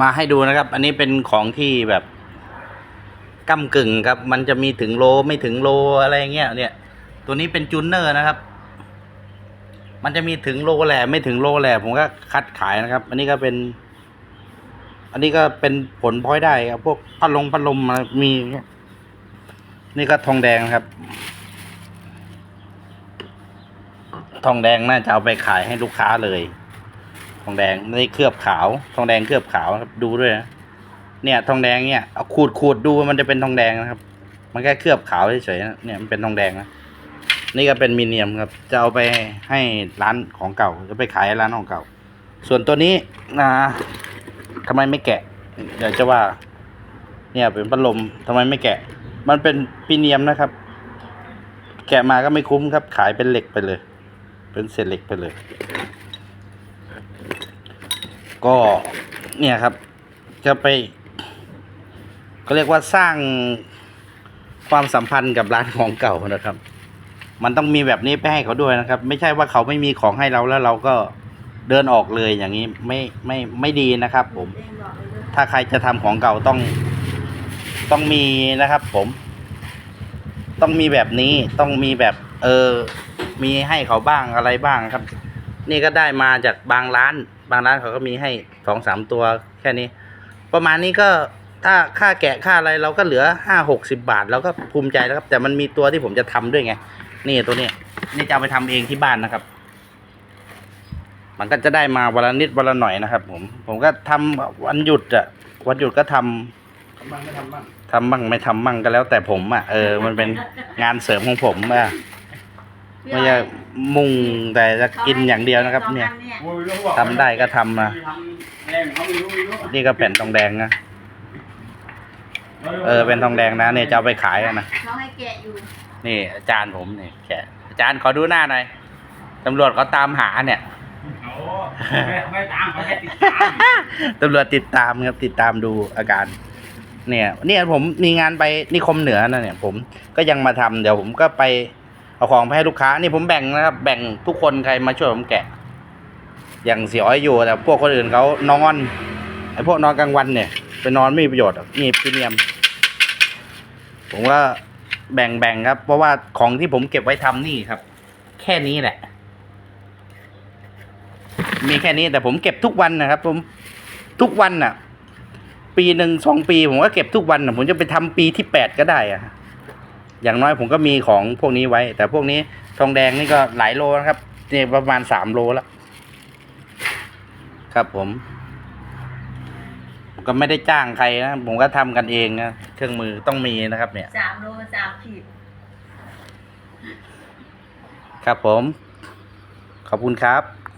มาให้ดูนะครับ อันนี้เป็นของที่แบบก้ากึ่งครับ มันจะมีถึงโลไม่ถึงโลอะไรเงี้ยเนี่ย ตัวนี้เป็นจูเนอร์นะครับ มันจะมีถึงโลแหละไม่ถึงโลแหละผมก็คัดขายนะครับ อันนี้ก็เป็น อันนี้ก็เป็นผลพลอยได้ครับพวกพัดลงพัดลมอะไรมีนี่ก็ทองแดงครับ ทองแดงน่าจะเอาไปขายให้ลูกค้าเลย องแดงนี่เคลือบขาว ทองแดงเคลือบขาวครับดูด้วยนะเนี่ย ทองแดงเนี่ยเอาขูดขูดดูมันจะเป็นทองแดงนะครับ มันแค่เคลือบขาวเฉยๆนะเนี่ยมันเป็นทองแดงนะนี่ก็เป็นมีเนียมครับจะเอาไปให้ร้านของเก่าจะไปขายร้านของเก่า ส่วนตัวนี้นะทำไมไม่แกะเดี๋ยวจะว่า เนี่ยเป็นพัดลมทำไมไม่แกะ มันเป็นปีเนียมนะครับ แกะมาก็ไม่คุ้มครับ ขายเป็นเหล็กไปเลย เป็นเศษเหล็กไปเลย ก็เนี่ยครับ จะไปก็เรียกว่าสร้างความสัมพันธ์กับร้านของเก่านะครับ มันต้องมีแบบนี้ไปให้เขาด้วยนะครับ ไม่ใช่ว่าเขาไม่มีของให้เราแล้วเราก็เดินออกเลยอย่างนี้ไม่ไม่ไม่ดีนะครับ ผม ถ้าใครจะทำของเก่าต้องต้องมีนะครับ ผม ต้องมีแบบนี้ต้องมีแบบ เออ มีให้เขาบ้างอะไรบ้างครับ นี่ก็ได้มาจากบางร้าน บางร้านเขาก็มีให้สองสามตัวแค่นี้ ประมาณนี้ก็ถ้าค่าแกะค่าอะไรเราก็เหลือห้าหกสิบาทเราก็ภูมิใจแล้วครับ แต่มันมีตัวที่ผมจะทำด้วยไง นี่ตัวเนี้ยนี่จะเอาไปทำเองที่บ้านนะครับ มันก็จะได้มาวันละนิดวันละหน่อยนะครับ ผม ผมก็ทำวันหยุดอะวันหยุดก็ทำทำบ้างไม่ทำบ้างทำบ้างไม่ทำบ้างก็แล้วแต่ผมอะเออมันเป็นงานเสริมของผมอะ ไม่ใช่มุ่งแต่จะกินอย่างเดียวนะครับ เนี่ยโอ้ยรู้ว่าทำได้ก็ทำนะทำแรงเขาไม่รู้ไม่รู้นี่ก็แผ่นทองแดงนะ เออ เป็นทองแดงนะเนี่ยจะเอาไปขายอะนะเขาให้แกะอยู่นี่อาจารย์ผมเนี่ยแกะอาจารย์ขอดูหน้าหน่อยตำรวจเขาตามหาเนี่ย โอ้ไม่ไม่ตามเขาแค่ติดตาม ตำรวจติดตามครับติดตามดูอาการ เนี่ย เนี่ยผมมีงานไปนิคมเหนือนะเนี่ย ผมก็ยังมาทำเดี๋ยวผมก็ไป เอาของไปให้ลูกค้า นี่ผมแบ่งนะครับ แบ่งทุกคนใครมาช่วยผมแกะ อย่างเสียอ้อยอยู่แต่พวกคนอื่นเขานอนไอ้พวกนอนกลางวันเนี่ยไปนอนไม่มีประโยชน์นี่พรีเมียม ผมว่าแบ่งแบ่งครับ เพราะว่าของที่ผมเก็บไว้ทำนี่ครับ แค่นี้แหละ มีแค่นี้แต่ผมเก็บทุกวันนะครับ ผมทุกวันน่ะ ปีหนึ่งสองปี ผมก็เก็บทุกวันนะผมจะไปทำปีที่แปดก็ได้อะ อย่างน้อยผมก็มีของพวกนี้ไว้ แต่พวกนี้ทองแดงนี่ก็หลายโลนะครับเนี่ยประมาณสามโลแล้วครับผมผมก็ไม่ได้จ้างใครนะ ผมก็ทำกันเองนะเครื่องมือต้องมีนะครับ เนี่ยสามโลสามขีดครับผม ขอบคุณครับ